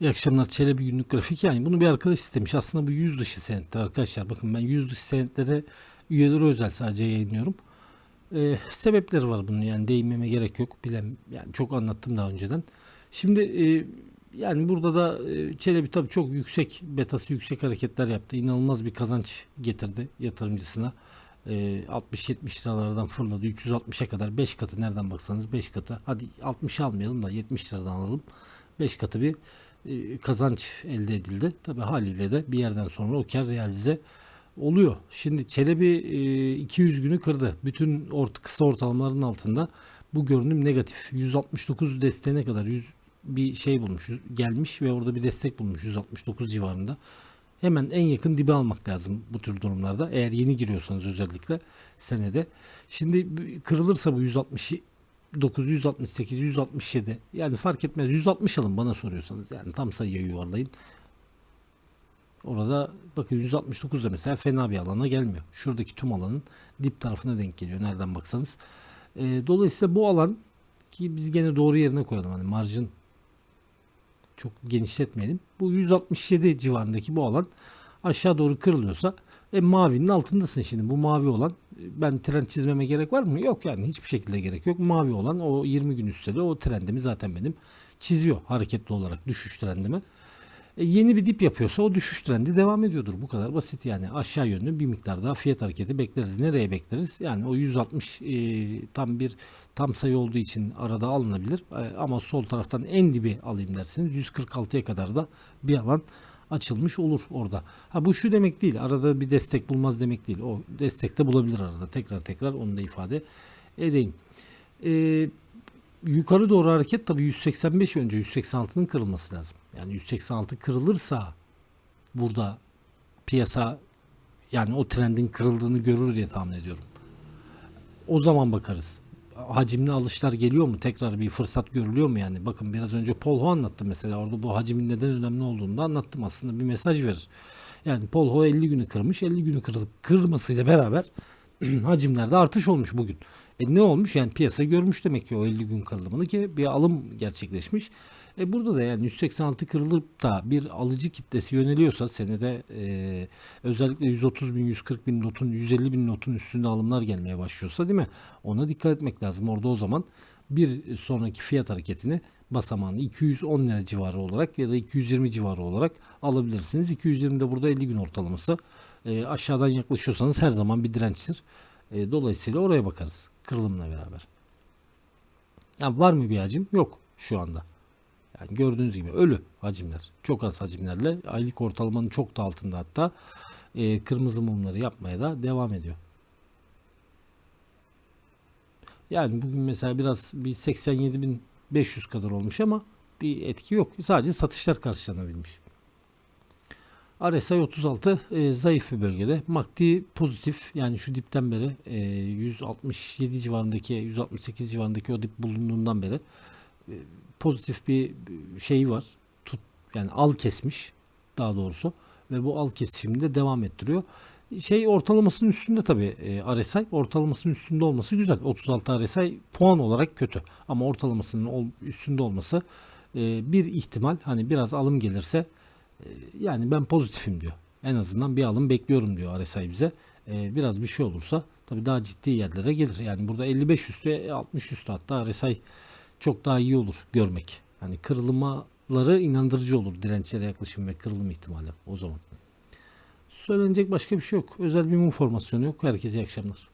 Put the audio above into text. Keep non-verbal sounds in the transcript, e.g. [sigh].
İyi akşamlar Çelebi günlük grafik yani bunu bir arkadaş istemiş. Aslında bu yüz dışı senetler arkadaşlar. Bakın ben yüz dışı senetlere üyeleri özel sadece yayınlıyorum. Ee, sebepleri var bunun yani değinmeme gerek yok. Bilem yani çok anlattım daha önceden. Şimdi e, yani burada da e, Çelebi tabii çok yüksek betası yüksek hareketler yaptı. İnanılmaz bir kazanç getirdi yatırımcısına. E, 60-70 liralardan fırladı 360'a kadar 5 katı nereden baksanız 5 katı. Hadi 60 almayalım da 70 liradan alalım. 5 katı bir kazanç elde edildi. Tabi haliyle de bir yerden sonra o kar realize oluyor. Şimdi Çelebi e, 200 günü kırdı. Bütün orta, kısa ortalamaların altında bu görünüm negatif. 169 desteğine kadar 100 bir şey bulmuş gelmiş ve orada bir destek bulmuş 169 civarında. Hemen en yakın dibe almak lazım bu tür durumlarda. Eğer yeni giriyorsanız özellikle senede. Şimdi kırılırsa bu 160 968, 167 yani fark etmez 160 alın bana soruyorsanız yani tam sayıya yuvarlayın. Orada bakın 169 da mesela fena bir alana gelmiyor. Şuradaki tüm alanın dip tarafına denk geliyor nereden baksanız. Ee, dolayısıyla bu alan ki biz gene doğru yerine koyalım hani marjın çok genişletmeyelim. Bu 167 civarındaki bu alan aşağı doğru kırılıyorsa e, mavinin altındasın şimdi. Bu mavi olan e, ben trend çizmeme gerek var mı? Yok yani hiçbir şekilde gerek yok. Mavi olan o 20 gün üstede o trendimi zaten benim çiziyor hareketli olarak düşüş trendimi. E, yeni bir dip yapıyorsa o düşüş trendi devam ediyordur. Bu kadar basit yani. Aşağı yönlü bir miktar daha fiyat hareketi bekleriz. Nereye bekleriz? Yani o 160 e, tam bir tam sayı olduğu için arada alınabilir. E, ama sol taraftan en dibi alayım derseniz 146'ya kadar da bir alan açılmış olur orada. Ha bu şu demek değil. Arada bir destek bulmaz demek değil. O destek de bulabilir arada. Tekrar tekrar onu da ifade edeyim. E, yukarı doğru hareket tabii 185 önce 186'nın kırılması lazım. Yani 186 kırılırsa burada piyasa yani o trendin kırıldığını görür diye tahmin ediyorum. O zaman bakarız. Hacimli alışlar geliyor mu? Tekrar bir fırsat görülüyor mu yani? Bakın biraz önce Polho anlattı mesela. Orada bu hacmin neden önemli olduğunu da anlattım. Aslında bir mesaj verir. Yani Polho 50 günü kırmış. 50 günü kırılıp kırmasıyla beraber [clears throat] hacimlerde artış olmuş bugün. E ne olmuş? Yani piyasa görmüş demek ki o 50 gün kırılımını ki bir alım gerçekleşmiş. E burada da yani 186 kırılıp da bir alıcı kitlesi yöneliyorsa senede e, özellikle 130 bin, 140 bin notun, 150 bin notun üstünde alımlar gelmeye başlıyorsa değil mi? Ona dikkat etmek lazım. Orada o zaman bir sonraki fiyat hareketini basamağını 210 lira civarı olarak ya da 220 civarı olarak alabilirsiniz. 220 de burada 50 gün ortalaması. E, aşağıdan yaklaşıyorsanız her zaman bir dirençtir. E, dolayısıyla oraya bakarız kırılımla beraber. Ya var mı bir hacim? Yok şu anda. Yani gördüğünüz gibi ölü hacimler. Çok az hacimlerle aylık ortalamanın çok da altında hatta e, kırmızı mumları yapmaya da devam ediyor. Yani bugün mesela biraz bir 87.500 kadar olmuş ama bir etki yok. Sadece satışlar karşılanabilmiş. RSI 36 e, zayıf bir bölgede. MACD pozitif yani şu dipten beri e, 167 civarındaki 168 civarındaki o dip bulunduğundan beri e, pozitif bir şey var. Tut yani al kesmiş daha doğrusu ve bu al kesişiminde devam ettiriyor. Şey ortalamasının üstünde tabii e, RSI ortalamasının üstünde olması güzel. 36 RSI puan olarak kötü ama ortalamasının ol- üstünde olması e, bir ihtimal hani biraz alım gelirse e, yani ben pozitifim diyor. En azından bir alım bekliyorum diyor RSI bize. E, biraz bir şey olursa tabii daha ciddi yerlere gelir. Yani burada 55 üstü 60 üstü hatta RSI çok daha iyi olur görmek. Hani kırılmaları inandırıcı olur dirençlere yaklaşım ve kırılım ihtimali o zaman. Söylenecek başka bir şey yok. Özel bir mum formasyonu yok. Herkese iyi akşamlar.